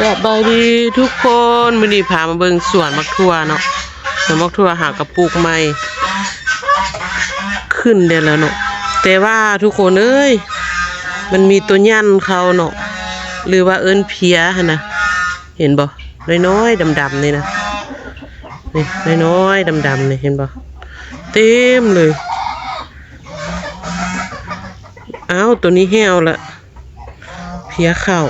สบายดีทุกคนมือนี้พามาเบิ่งสวนมักทั่วเนาะสวนมักทั่วหากระปลูกใหม่ขึ้นได้แล้วเนาะแต่ว่าทุกคนเอ้ยมันมีตัวยันเขาเนาะหรือว่าเอิ้นเพียนะเห็นบ่น้อยๆดำๆนี่นะนี่น้อยๆดำๆนี่เห็นบ่เต็มเลยอ้าวตัวนี้แห้วละเพียเข้า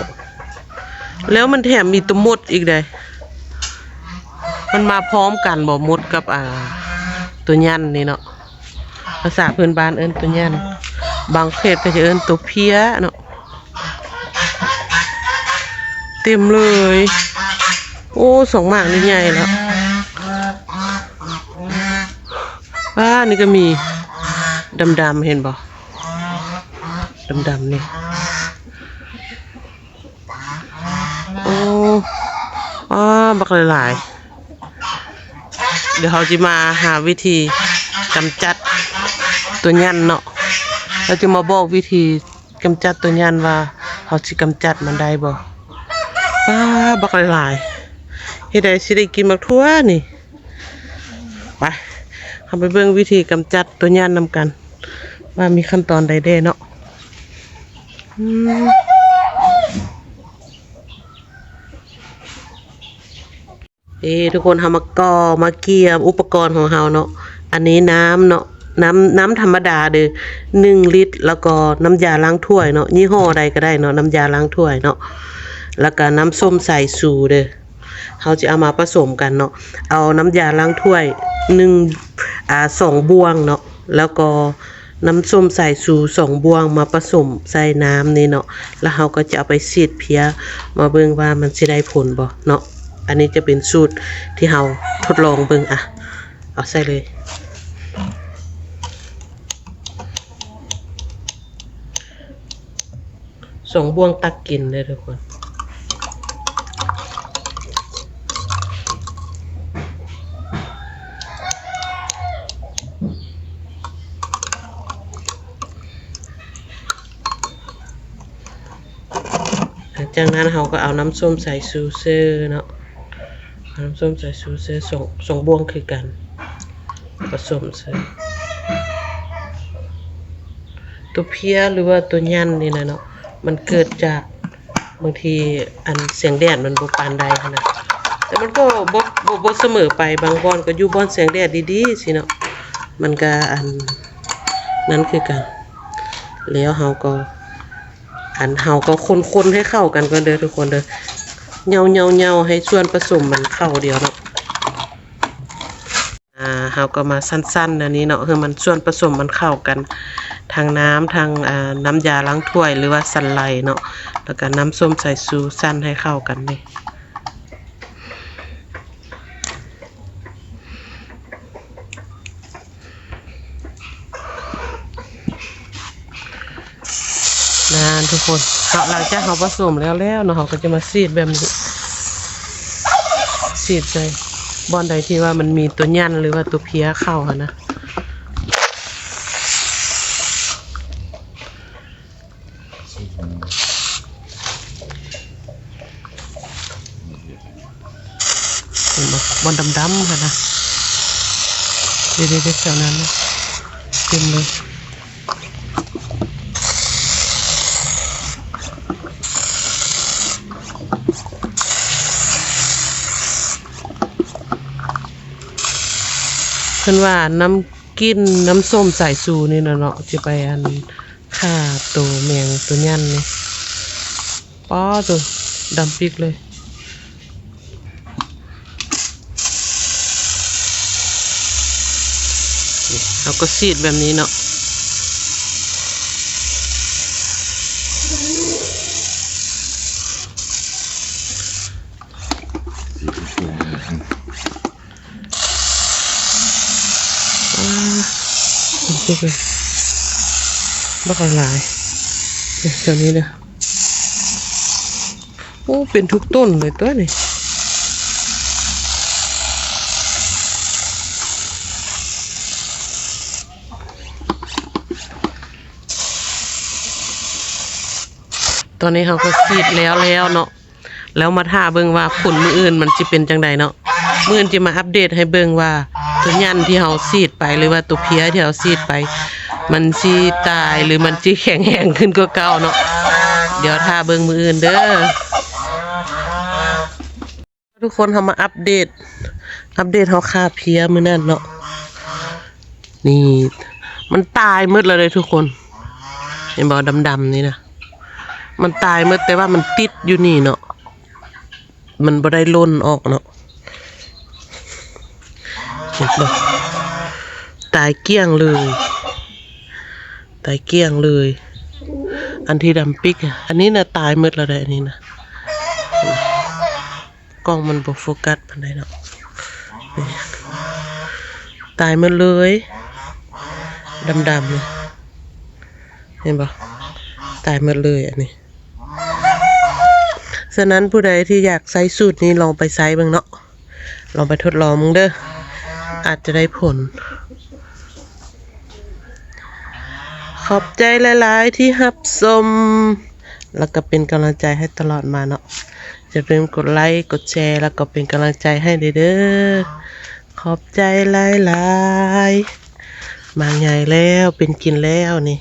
แล้วมันแถมมีตัวมดอีกเลยมันมาพร้อมกันบ่มดกับอ่า ตัวยันนี่เนาะภาษาพื้นบ้านเอิ้นตัวยันบางเขตก็จะเอิ้นตัวเพี้ยเนาะเต็มเลย โอ้สองหมากนี่ใหญ่แล้วว้านี่ก็มีดำๆเห็นบ่ดำๆนี่ โอ้อ้า บักหลายๆ เดี๋ยวเขาจะมาหาวิธีกำจัดตัวยันเนาะเราจะมาบอกวิธีกำจัดตัวยันว่าเขาสิกำจัดมันได้บ่ป้าบักหลายๆเฮ็ดได้สิได้กินบักทั่วนี่ไปเราไปเบิ่งวิธีกำจัดตัวยันนำกัน ว่ามีขั้นตอนใดเด้เนาะอืม เอทุกคนทำมากอมาเกียมอุปกรณ์ของเราเนาะอันนี้น้ำเนาะน้ำน้ำธรรมดาเด้อหนึ่งลิตร แล้วก็น้ำยาล้างถ้วยเนาะยี่ห้อใดก็ได้เนาะน้ำยาล้างถ้วยเนาะแล้วก็น้ำส้มสายสูเด้อเขาจะเอามาผสมกันเนาะเอาน้ำยาล้างถ้วยหนึ่งอ่าสองบวงเนาะแล้วก็น้ำส้มสายสูสองบวงมาผสมใส่น้ำนี่เนาะแล้วเขาก็จะเอาไปฉีดเพียมาเบิ่งว่ามันสิได้ผลบ่เนาะ อันนี้จะเป็นสูตรที่เราทดลองเบิ่งอะ เอาใส่เลย สองบ่วงตักกินเลยทุกคนหลังจากนั้นเราก็เอาน้ำส้มใสายซูเซอร์เนาะ น้ำส้มสายซูเซอร์สองสองบวงคือกัน ผสมใส่ตัวเพี้ยหรือว่าตัวยันนี่นะเนาะมันเกิดจากบางทีอันเสียงแดดมันบ่ปานใดขนาดแต่มันก็บ่บ่บ่เสมอไปบางบอนก็อยู่บอนแสงแดดดีๆสิเนาะมันก็อันนั้นคือกันแล้วเฮาก็อันเฮาก็คนๆให้เข้ากันก่อนเด้อทุกคนเด้อ เหยาเหยาเหยาให้ส่วนผสมมันเข้าเดียวเนาะอ่าเฮาก็มาสั้นๆอันนี้เนาะคือมันส่วนผสมมันเข้ากันทางน้ำทางอ่าน้ำยาล้างถ้วยหรือว่าสันไลเนาะแล้วก็น้ำส้มสายชูสั้นให้เข้ากันนี่นานทุกคน ก็หลังจากเขาผสมแล้วแล้วเนาะเขาก็จะมาซีดแบบนี้ซีดใส่บอนใดที่ว่ามันมีตัวยันหรือว่าตัวเพี้ยเข้าค่ะนะบอลดำๆค่ะนะเด็ดๆแถวนั้นเต็มเลย เพิ่นว่าน้ำกินน้ำส้มสายสูนี่เนาะเนาะจะไปอันฆ่าตัวแมงตัวยันนี่ป้อตัวดำปิกเลยเราก็ซีดแบบนี้เนาะ เป็นพวกเลยบักหลายเดี๋ยวนี้เด้อโอ้เป็นทุกต้นเลยตัวนี้ตอนนี้เขาก็ซีดแล้วแล้วเนาะแล้วมาท่าเบิ่งว่าผลมืออื่นมันสิเป็นจังใดเนาะมืออื่นจะมาอัปเดตให้เบิ่งว่า ตัวยันที่เฮาซีดไปหรือว่าตัวเพียที่เฮาซีดไป มันสิตายหรือมันสิแข็งแรงขึ้นกว่าเก่าเนาะเดี๋ยวท่าเบิ่งมืออื่นเด้อทุกคนเฮามาอัปเดต อัปเดตเฮาฆ่าเพียมื้อนั้นเนาะนี่มันตายหมดแล้วเลยทุกคน เห็นบ่ดำๆนี่นะมันตายหมดแต่ว่ามันติดอยู่นี่เนาะมันบ่ได้ล่นออกเนาะ เห็นบ่ตายเกลี้ยงเลย ตายเกลี้ยงเลย อันที่ดำปิกอะอันนี้น่ะตายหมดแล้วได้อันนี้นะกล้องมันบ่โฟกัสปานใดเนาะตายหมดเลยดำๆเลยเห็นปะตายหมดเลยอันนี้ ฉะนั้นผู้ใดที่อยากใช้สูตรนี้ลองไปใช้บ้างเนาะ ลองไปทดลองมึงเด้อ อาจจะได้ผล ขอบใจหลาย ๆ ที่ฮับชมแล้วก็เป็นกำลังใจให้ตลอดมาเนาะอย่าลืมกดไลค์กดแชร์ แล้วก็เป็นกำลังใจให้เด้อขอบใจหลาย ๆ มาใหญ่แล้วเป็นกินแล้วนี่